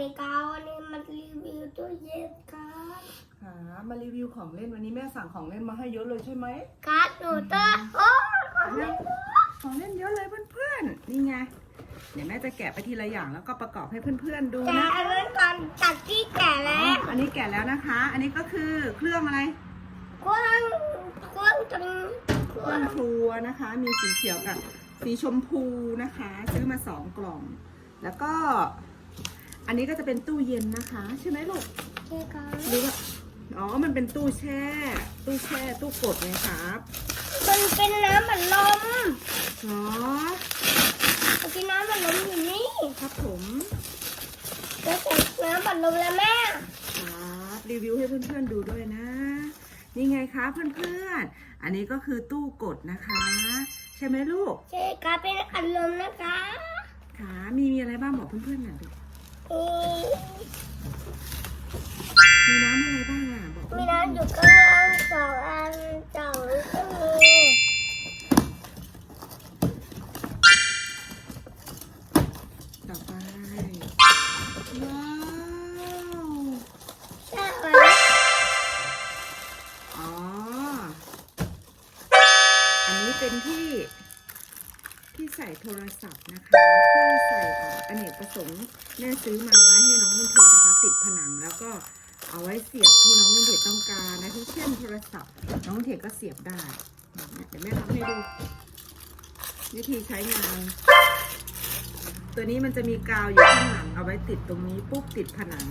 ดีครับวันนี้มารีวิวตู้เย็นครับค่ะมารีวิวของเล่นวันนี้แม่สั่งของเล่นมาให้เยอะเลยใช่ไหมครับหนูเตอร์โอ้ของเล่นด้วยของเล่นเยอะเลยเพื่อนๆนี่ไงเดี๋ยวแม่จะแกะไปทีละอย่างแล้วก็ประกอบให้เพื่อนๆดูแกะนะอันนั้นก่อนจากที่แกะอ๋แล้อวอันนี้แกะแล้วนะคะ อันนี้ก็คือเครื่องอะไรกว้างกว้างจนกเครื่ว้าองงครัวนะคะ มีสีเขียวกับสีชมพูนะคะ ซื้อมาสองกล่อง แล้วก็ อันนี้ก็จะเป็นตู้เย็นนะคะ ใช่ไหมลูกใช่ครับหรือว่าอ๋อ มันเป็นตู้แช่ ตู้แช่ ตู้กดไงครับ มันเป็นน้ำบัดลมอ๋อมันเป็นน้ำบัดลมอยู่นี่ ครับผมแล้วใส่น้ำบัดลมแล้วแม่ครับรีวิวให้เพื่อนๆดูด้วยนะ นี่ไงคะเพื่อนๆ อันนี้ก็คือตู้กดนะคะ ใช่ไหมลูก ใช่ครับเป็นอัดลมนะคะค่ะมีมีอะไรบ้างบอกเพื่อนๆหน่อยดิ อืมมีน้ำอะไรบ้างอะบอกมีน้ำอยู่ข้างล่างสองอันสองก็มีต่อไปว้า ใส่โทรศัพท์นะคะที่ใส่ออเนกประสงค์แม่ซื้อมาไว้ให้น้องวินเทจนะคะติดผนังแล้วก็เอาไว้เสียบที่น้องวินเทจต้องการนะที่เช่นโทรศัพท์ น้องวินเทจก็เสียบได้เดี๋ยวแม่ทำให้ดู วิธีใช้งาน ตัวนี้มันจะมีกาวอยู่ข้างหลังเอาไว้ติดตรงนี้ปุ๊บติดผนัง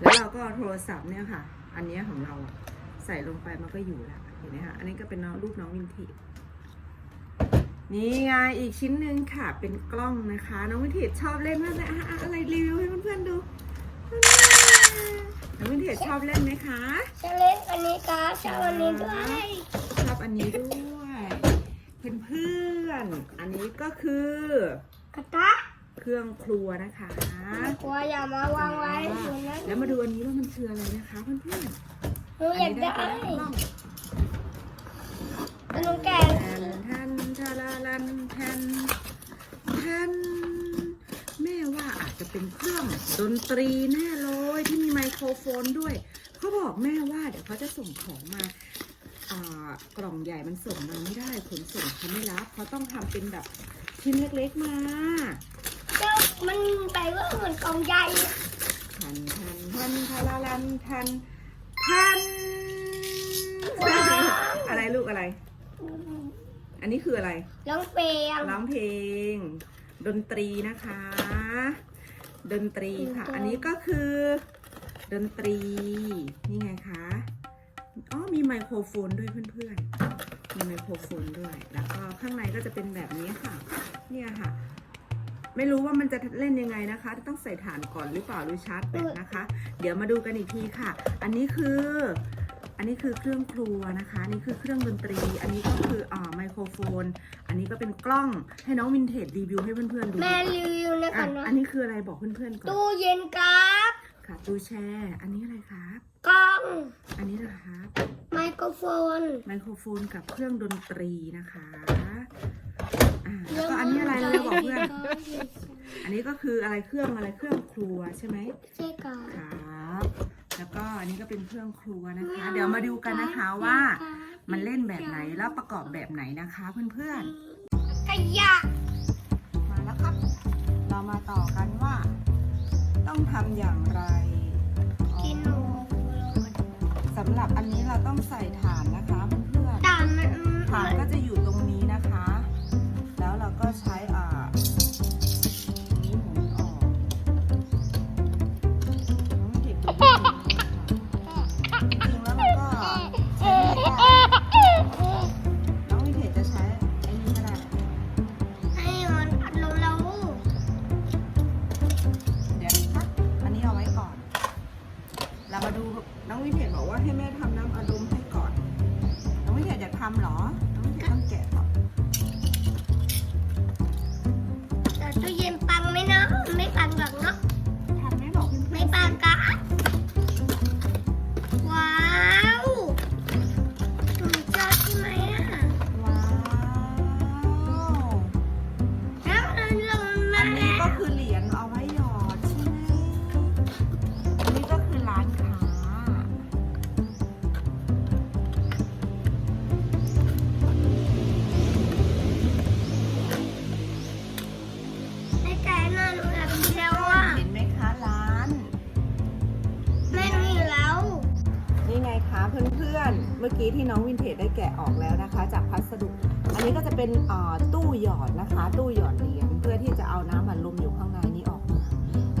แล้วเราก็โทรศัพท์เนี่ยค่ะ อันนี้ของเราใส่ลงไปมันก็อยู่แล้วเห็นไหมคะอันนี้ก็เป็นน้องรูปน้องวินเทจ นี่ไงอีกชิ้นหนึ่งค่ะเป็นกล้องนะคะ น้องวินเทจชอบเล่นมากเลยอะอะอะไรรีวิวให้เพื่อนๆดูน้องวินเทจชอบเล่นไหมคะจะเล่นอันนี้ครับจะเอาอันนี้ด้วยชอบอันนี้ด้วยเพื่อนๆอันนี้ก็คือกระทะเครื่องครัวนะคะกลัวอย่ามาวางไว้ตรงนั้นแล้วมาดูอันนี้ว่ามันคืออะไรนะคะเพื่อนๆหนูอยากได้ อันนี้นแกะแทนแทนทาราลันแทนแทนแม่ว่าอาจจะเป็นเครื่องดนตรีแน่เลยที่มีไมโครโฟนด้วย เขาบอกแม่ว่าเดี๋ยวเขาจะส่งของมาอ่ากล่องใหญ่มันส่งมาไม่ได้ขนส่งเขาไม่รับเขาต้องทำเป็นแบบชิ้นเล็กๆมาเจ้ามันไปว่าเหมือนกล่องใหญ่ทันทันทันทาราลันทันทันอะไรลูกอะไร อันนี้คืออะไร ร้องเพลง ร้องเพลง ดนตรีนะคะ ดนตรีค่ะ อันนี้ก็คือ ดนตรี นี่ไงคะ อ๋อ มีไมโครโฟนด้วยเพื่อนๆ มีไมโครโฟนด้วย แล้วก็ข้างในก็จะเป็นแบบนี้ค่ะ เนี่ยค่ะ ไม่รู้ว่ามันจะเล่นยังไงนะคะ ต้องใส่ฐานก่อนหรือเปล่าหรือชาร์จแบตนะคะ เดี๋ยวมาดูกันอีกทีค่ะ อันนี้คือ อันนี้คือเครื่องครัวนะคะนี่คือเครื่องดนตรี อันนี้ก็คืออ่าไมโครโฟน อันนี้ก็เป็นกล้องให้น้องวินเทจรีวิวให้เพื่อนๆดูแม่รีวิวนะอะคะเนาะอันนี้คืออะไรบอกเพื่อนๆก่อนตู้เย็นครับค่ะตู้แช่ อันนี้อะไรครับ กล้องอันนี้นะครับ ไมโครโฟน ไมโครโฟนกับเครื่องดนตรีนะคะอ่าแล้วก็อันนี้อะไรเราจะบอกเพื่อน อันนี้ก็คืออะไรเครื่องอะไรเครื่องครัวใช่ไหมใช่ค่ะครับ แล้วก็อันนี้ก็เป็นเครื่องครัวนะคะ เดี๋ยวมาดูกันนะคะว่ามันเล่นแบบไหนแล้วประกอบแบบไหนนะคะเพื่อนๆขยะมาแล้วครับ เรามาต่อกันว่า ต้องทำอย่างไรอ๋อกินหนูสำหรับอันนี้เราต้องใส่ถ่านนะคะเพื่อนตามมันๆถ่านก็จะอยู่ ทำหรอ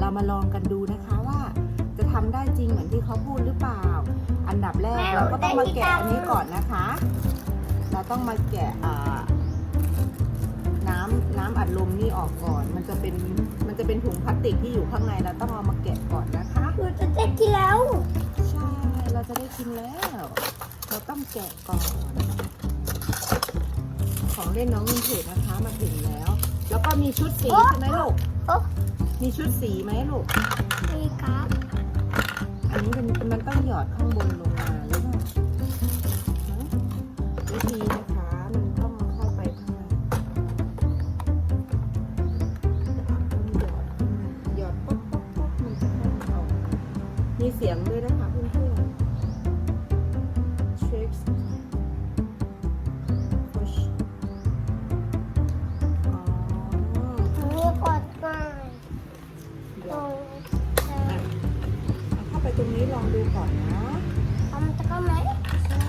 เรามาลองกันดูนะคะว่า จะทำได้จริงเหมือนที่เขาพูดหรือเปล่า อันดับแรกเราก็ต้องมาแกะอันนี้ก่อนนะคะ เราต้องมาแกะอ่าน้ำน้ำอัดลมนี่ออกก่อน มันจะเป็นมันจะเป็นถุงพลาสติกที่อยู่ข้างในเราต้องเอามาแกะก่อนนะคะหนูจะได้กินแล้วใช่เราจะได้กินแล้ว เราต้องแกะก่อน ของเล่นน้องวินเทจนะคะมาถึงแล้ว แล้วก็มีชุดสีใช่ไหมลูกโอ้ มีชุดสีไหมลูกนี่ครับ อันนี้มันมันต้องหยอดข้างบนลง ลองดูก่อนนะทำตะก็ไหมใช่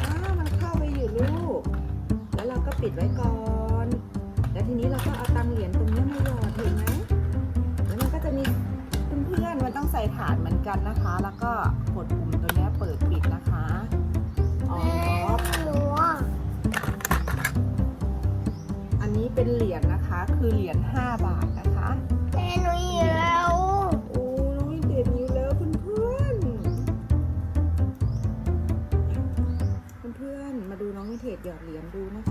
อ้าวมันเข้าไปอยู่ลูก แล้วเราก็ปิดไว้ก่อน แล้วทีนี้เราก็เอาตังเหรียญตรงนี้มาหยอดเห็นไหมแล้วมันก็จะมีเพื่อนๆมันต้องใส่ฐานเหมือนกันนะคะ แล้วก็กดปุ่มตัวนี้เปิดปิดนะคะอ๋องูอันนี้เป็นเหรียญนะคะ คือเหรียญ5บาท ดูน้อนเหยอดเหรียญดูนะ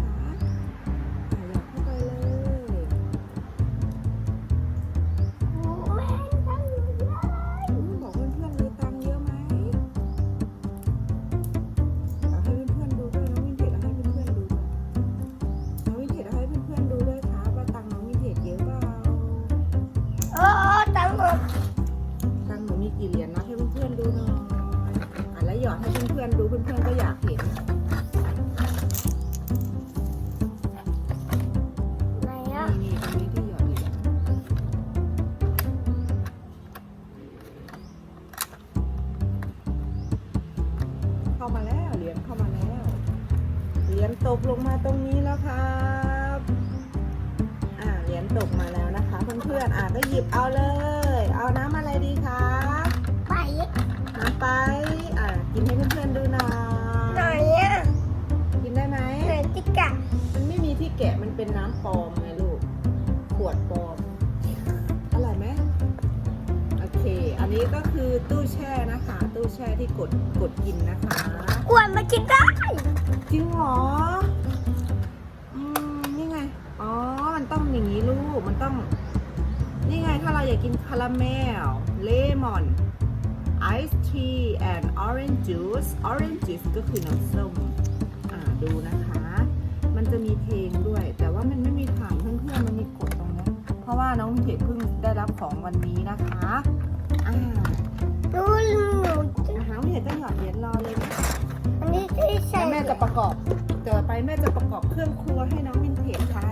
นนี้ก็คือตู้แช่นะคะ ตู้แช่ที่กดกดกินนะคะกวนมากินได้จริงเหรออืมนี่ไงอ๋อมันต้องอย่างนี้ลูกมันต้อง นี่ไงถ้าเราอยากกินคาราเมลเลมอนไอซ์ทีแอนด์ออเรนจ์จูสออเรนจ์จูสก็คือน้ำส้มอ่าดูนะคะ มันจะมีเพลงด้วย แต่ว่ามันไม่มีฐานเพื่อนๆมันมีกดตรงนี้เพราะว่าน้องวินเทจเพิ่งได้รับของวันนี้นะคะ อ่าดูหนูนะคะวินเทจต้องหยอดเหรียญรอเลยนะอันนี้ที่ใส่แล้วแม่จะประกอบต่อไปแม่จะประกอบเครื่องครัวให้น้องวินเทจค่ะ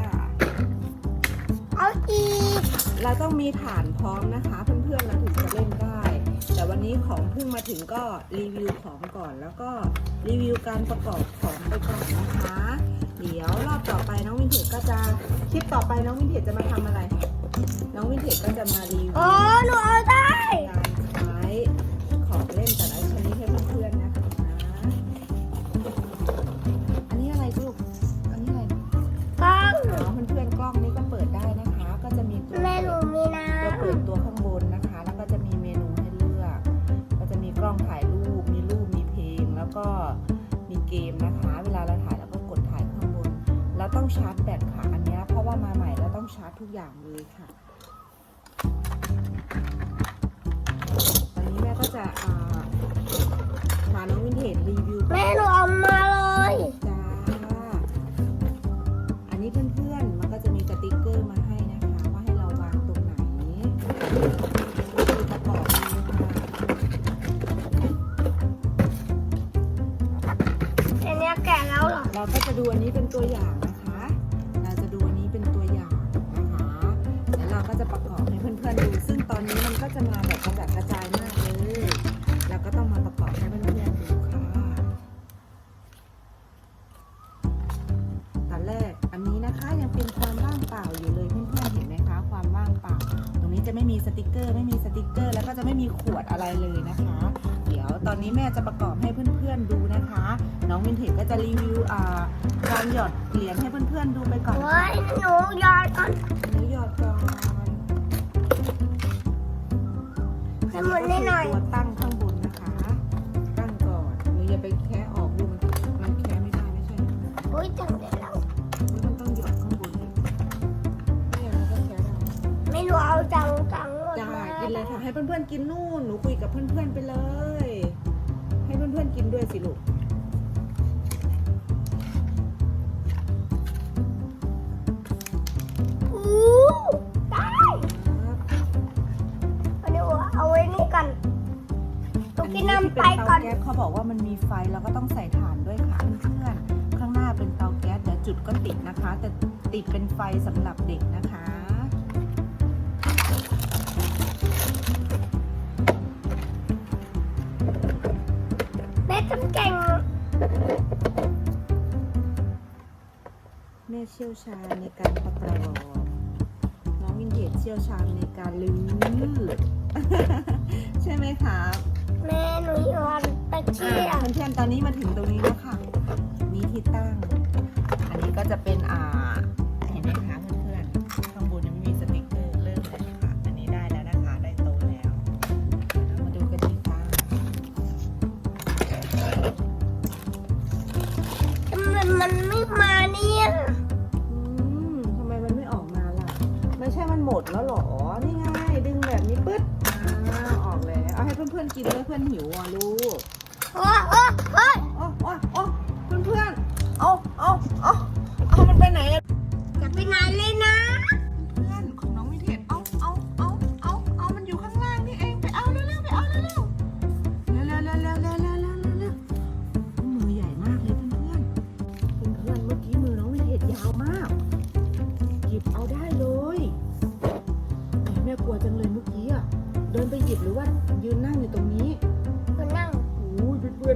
เอาอีก เราต้องมีฐานพร้อมนะคะ เพื่อนๆเราถึงจะเล่นได้ แต่วันนี้ของเพิ่งมาถึงก็รีวิวของก่อนแล้วก็รีวิวการประกอบของไปก่อนนะคะ เดี๋ยวรอบต่อไปน้องวินเทจก็จะคลิปต่อไปน้องวินเทจจะมาทำอะไร น้องวินเทจก็จะมารีวิว อ๋อหนูเอาได้ ทุกอย่างเลยค่ะ ตอนนี้แม่ก็จะอ่าพาน้องวินเทจรีวิวำแม่หนูเอามาเลยจ้าอันนี้เพื่อนๆ มันก็จะมีสติกเกอร์มาให้นะคะ ว่าให้เราวางตรงไหนคือประกอบเลยค่ะอันเนี้ยแก่แล้วเหรอ เราก็จะดูอันนี้เป็นตัวอย่าง อะไรเลยนะคะ เดี๋ยวตอนนี้แม่จะประกอบ ให้เพื่อนๆกินนู่น หนูคุยกับเพื่อนๆไปเลย ให้เพื่อนๆกินด้วยสิลูกอู้ได้ครับเอาเดี๋ยวเอาไว้นี่ก่อนตุกอักินน้ำไปที่ก่อนเตาแก๊สเขาบอกว่ามันมีไฟแล้วก็ต้องใส่ถ่านด้วยค่ะเพื่อนๆข้างหน้าเป็นเตาแก๊สเดี๋ยวจุดก็ติดนะคะ แต่ติดเป็นไฟสำหรับเด็กนะคะ แม่ทำเก่ง แม่เชี่ยวชาญในการประกอบน้องวินเทจเชี่ยวชาญในการลื้อใช่ไหมครับแม่หนูยอดตะเกียอ่าบเพื่อนๆตอนนี้มาถึงตรงนี้แล้วค่ะนี่ที่ตั้ง อันนี้ก็จะเป็น อนหิวอะลูก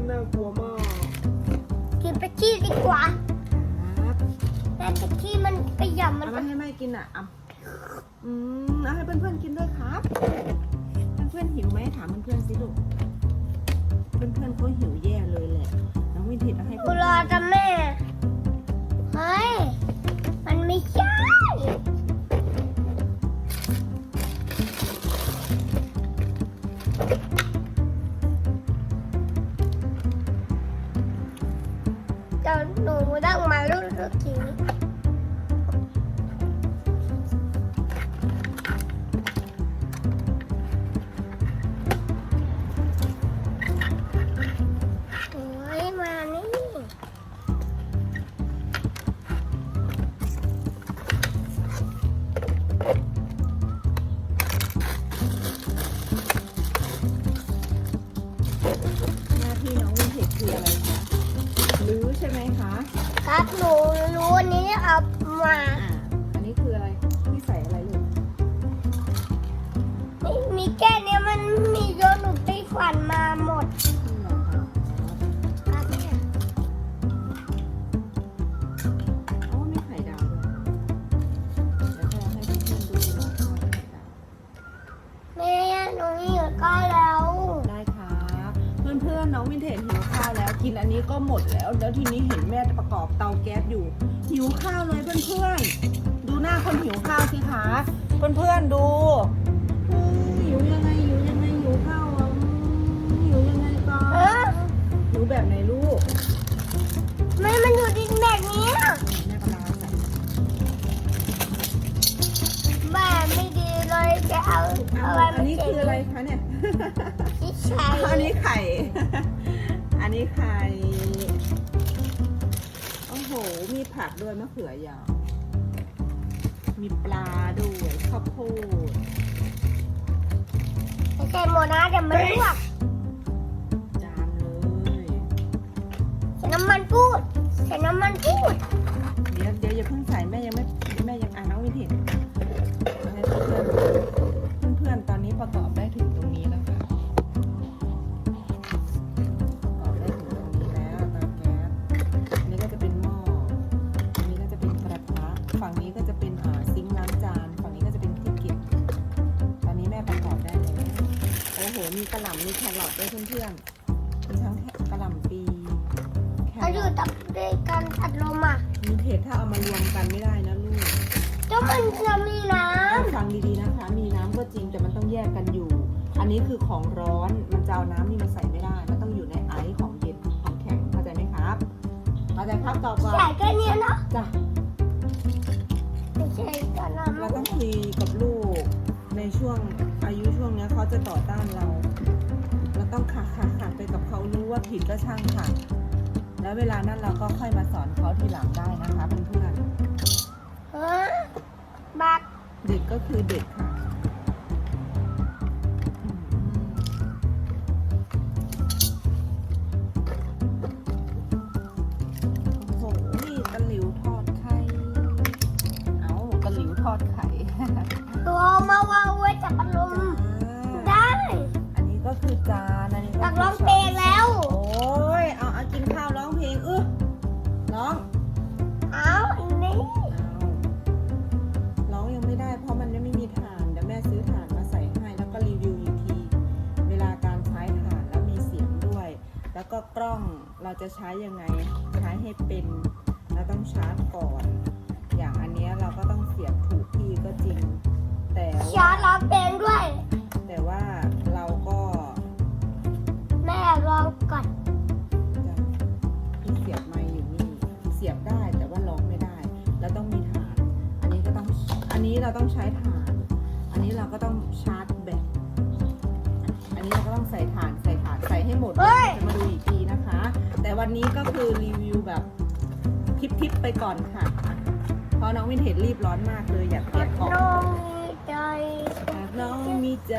นๆน่ากลัวมากกินไปขี้ดีกว่าครับแต่ตะขี้มันขยำมันเอามาให้แม่กินอะอะอืมเอาให้เพื่อนๆกินด้วยครับเพื่อนๆหิวไหมถามเพื่อนๆสิลูกเพื่อนๆเขาหิวแย่เลยแหละน้องวินเทจเอาให้กูเพื่อนรอจะแม่เฮ้ยมันไม่ใช่ มารุ่นลูกทีโอ้ยมานี่ หน้าที่น้องวินเทจคืออะไรคะลื้อใช่ไหมคะ ครับหนู อันนี้เอามาอ่าอันนี้คืออะไรที่ใส่อะไรลูกไม่มีแค่เนี้ยมันมีโยนหนูไปฝันมาหมดนี่เหรอคะครับเนี่ยอ๋อมีไข่ดาวด้วยเดี๋ยวจะให้เพื่อนๆดูน้องทอดไข่ดาว แม่หนูหิวก็แล้วได้ครับเพื่อนๆน้องวินเทจหิวข้าวแล้วกินอันนี้ก็หมดแล้ว แล้วทีนี้เห็นแม่ประกอบเตาแก๊สอยู่ หิวข้าวเลยเพื่อนๆ ดูหน้าคนหิวข้าวสิคะ เพื่อนๆดูอืมหิวยังไงหิวยังไงหิวข้าวอะหิวยังไงก่อนหิวแบบไหนลูกแม่มันอยู่ดินแบบนี้แม่กำลังใส่แม่ไม่ดีเลยจะเอาเอาอะไรอันนี้คืออะไรคะเนี่ย ที่ใช้อันนี้ไข่ อันนี้ไข่ โอ้โห มีผักด้วยมะเขือยาว มีปลาด้วยข้าวโพดไม่ใช่หมดนะเดี๋ยวมันลวกจานเลย ใส่น้ำมันพูดใส่น้ำมันพูด ด้วยเพื่อนๆมีทั้งกระหล่ำปีแคเขาอรยู่อทตับด้วยกันอัดลมอะมีเผ็ดถ้าเอามารวมกันไม่ได้นะลูกก็มันจะมีน้ฟังดีๆนะคะ มีน้ำก็จริงแต่มันต้องแยกกันอยู่ อันนี้คือของร้อนมันจะเอาน้ำนี่มาใส่ไม่ได้ มันต้องอยู่ในไอซ์ของเย็นของแข็งเข้าใจไหมครับเข้าใจครับต่อำก่อนใหญ่แค่เนี้ยเนาะจ้ะ ไม่ใช่กระลเราต้องคุยกับลูกในช่วงอายุช่วงเนี้ยเขาจะต่อต้านเราเรา ต้องขัดขัดขัดไปกับเขารู้ว่าผิดก็ช่างค่ะ แล้วเวลานั้นเราก็ค่อยมาสอนเขาทีหลังได้นะคะเพื่อนำฮะบักๆเด็กก็คือเด็กค่ะ โอ้โห นี่ตะหลิวทอดไข่ เอาตะหลิวทอดไข่ ตัวมาวางไว้ ร้องเพลงแล้ว โอ้ย เอาเอากินข้าวร้องเพลงเออร้องเอาอันนี้เอาร้องยังไม่ได้เพราะมันยังไม่มีถ่านเดี๋ยวแม่ซื้อถ่านมาใส่ให้แล้วก็รีวิวอีกที เวลาการใช้ถ่านแล้วมีเสียงด้วย แล้วก็กล้องเราจะใช้ยังไงใช้ให้เป็นเราต้องชาร์จก่อน อย่างอันเนี้ยเราก็ต้องเสียบถูกที่ก็จริง แต่ชาว่าร้องเพลงด้วย เราต้องใช้ฐาน อันนี้เราก็ต้องชาร์จแบต อันนี้เราก็ต้องใส่ฐานใส่ฐานใส่ให้หมด เฮ้ยจะมาดูอีกทีนะคะ แต่วันนี้ก็คือรีวิวแบบทิปๆไปก่อนค่ะ เพราะน้องวินเทจรีบร้อนมากเลยอยากแกะกล่อง น้องมีใจ หากน้องมีใจ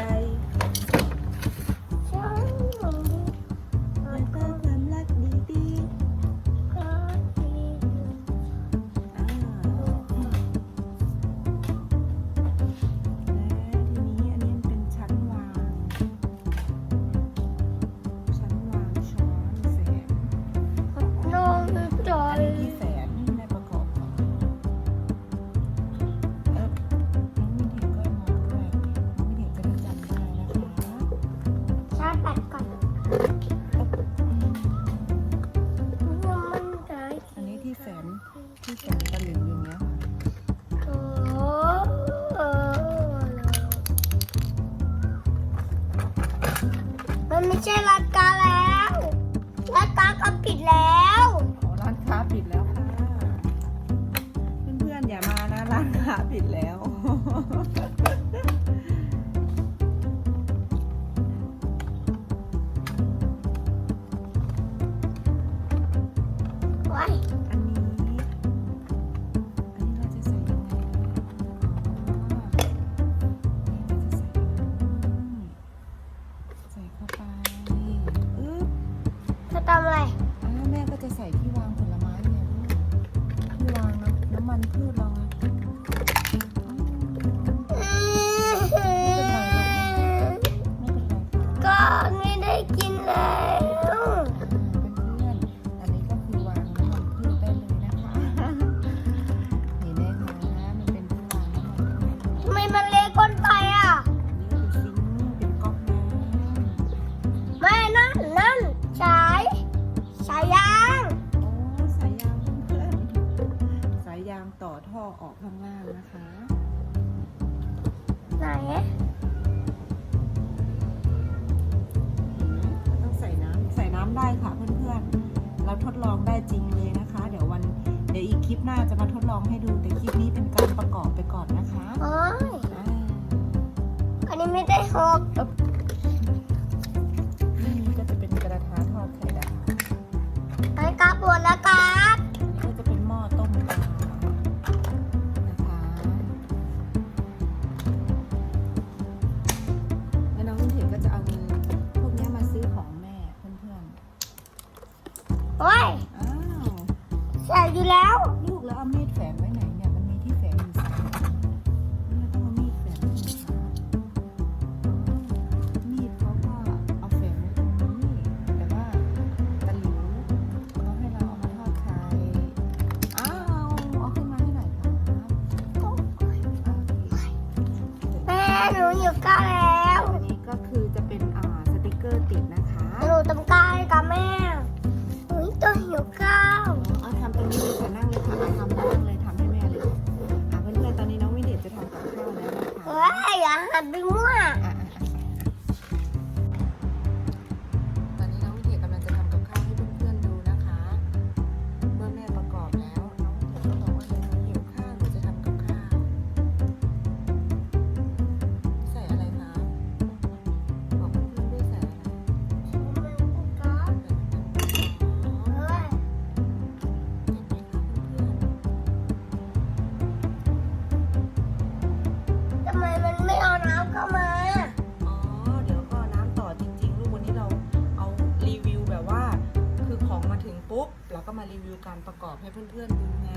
เพื่อนๆดูไง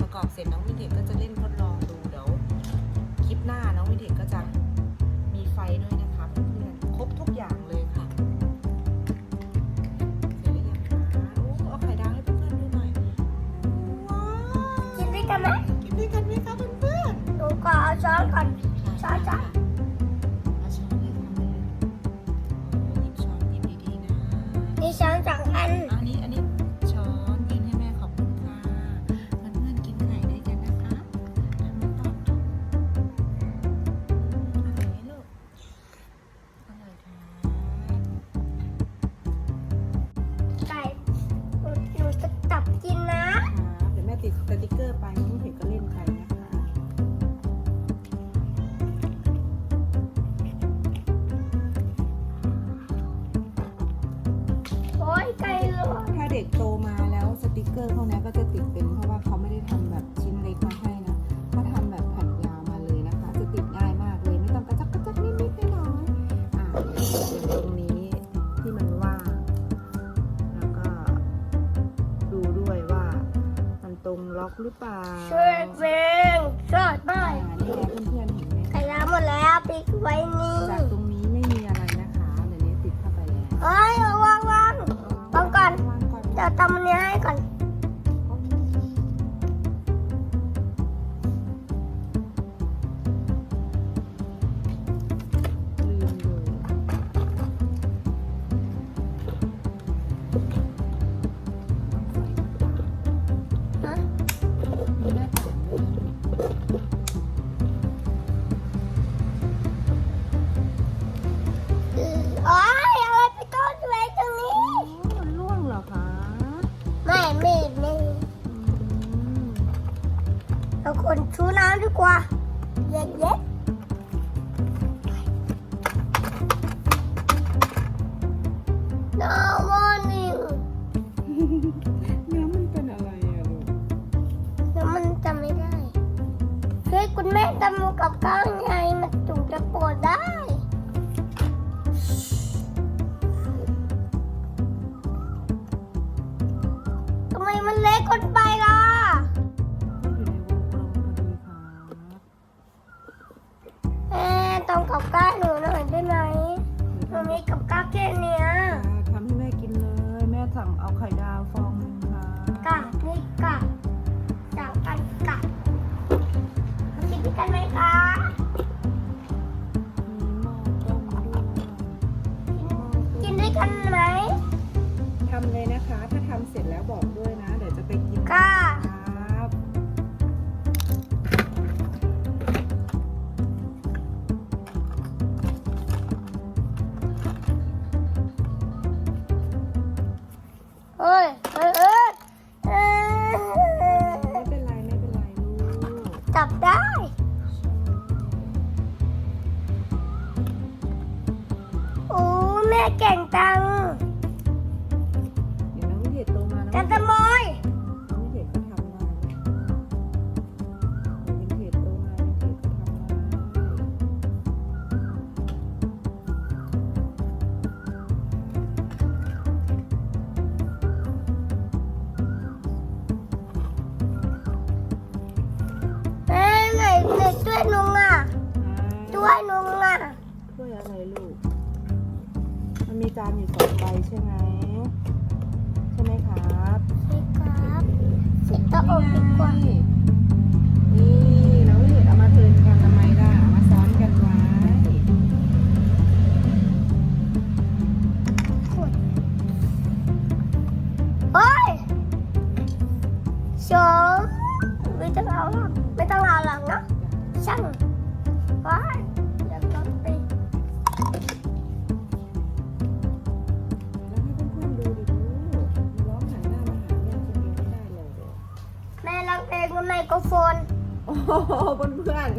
ประกอบเสร็จน้องวินเทจก็จะเล่นทดลอง หรือเปล่าช่ มันเล็กเกินไปเรา เก่งจัง ไม่ต้องเอาหไม่ต้องเอาหรอกเนาะช่างว้ายไแล้วให้เพื่อนดูดิลูกร้องหันหน้ามาหาแม่คยไม่ได้เลยแม่ร้องเพลงบนไมโครโฟนโอ้เพื่อน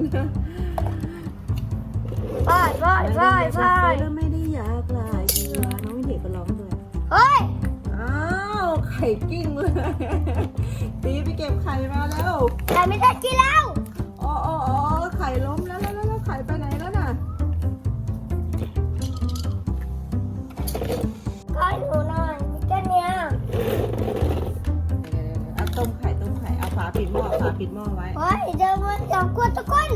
ว้ายว้ายๆว้ายว้ายแล้วไม่ได้อยากลายเรือน้องเด็กก็ร้องด้วยเฮ้ย อ้าวไข่กิ้งเลย ตีไปเก็บไข่มาแล้วแต่ไม่ได้กินแล้วอ๋ออ๋ออ๋อไข่ล้มแล้วแล้วแล้วแล้วไข่ไปไหนแล้วน่ะก้อยหนูหน่อยมีแค่เนี้ยเดี๋ยวๆๆเอาต้มไข่ต้มไข่เอาฝาปิดหม้อฝาปิดหม้อไว้ เฮ้ยเดี๋ยวมันจะกลัวทุกคน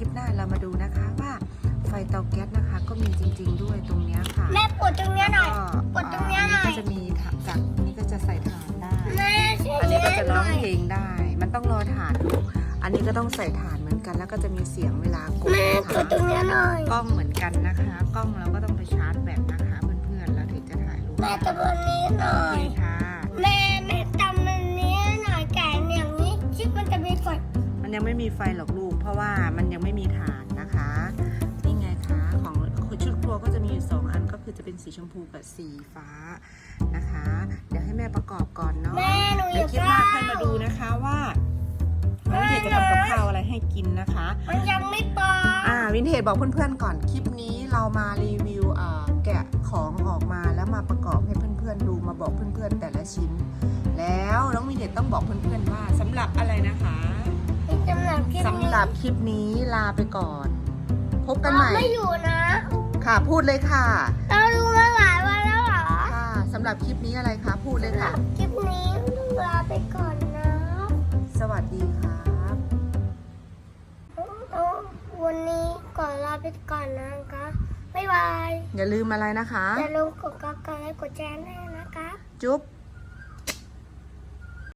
ลิปหน้าเรามาดูนะคะว่าไฟเตาแก๊สนะคะ ก็มีจริง ๆ ด้วยตรงเนี้ยค่ะแม่ปวดตรงเนี้ยหน่อยก็กดตรงเนี้ยหน่อยก็จะมีถังจากนี้ก็จะใส่ถ่านได้ แม่ช่วยอันนี้ก็แม่จะหร้อน่งอยเพลงได้ มันต้องรอถ่านลูกอันนี้ก็ต้องใส่ถ่านเหมือนกัน แล้วก็จะมีเสียงเวลากดแม่นะกคะดตรงเนี้ยหน่อย กล้องเหมือน คือจะเป็นสีชมพูกับสีฟ้านะคะ เดี๋ยวให้แม่ประกอบก่อนเนาะแม่หนูอเดี๋ยยาวกคลิปหน้าค่อยมาดูนะคะว่าน้องวินเทจจะทำกับข้าวอะไรให้กินนะคะ มันยังไม่ปออ่าวินเทจบอกเพื่อนๆก่อนคลิปนี้เรามารีวิวอ่าแกะของออกมาแล้วมาประกอบให้เพื่อนๆดูมาบอกเพื่อนๆแต่ละชิ้น แล้วน้องวินเทจต้องบอกเพื่อนๆว่าสำหรับอะไรนะคะสำหรับคลิปสำนี้หรับคลิปนี้ลาไปก่อน พบกันใหม่เราไม่อยู่นะ ค่ะพูดเลยค่ะ เราดูมาหลายวันแล้วเหรอ ค่ะสำหรับคลิปนี้อะไรคะพูดเลยค่ะ คลิปนี้ลาไปก่อนนะ สวัสดีครับวันนี้ก่อนลาไปก่อนนะคะบ๊ายบาย อย่าลืมอะไรนะคะ อย่าลืมกดกระไลค์กดแชร์ด้วยนะคะ จุ๊บ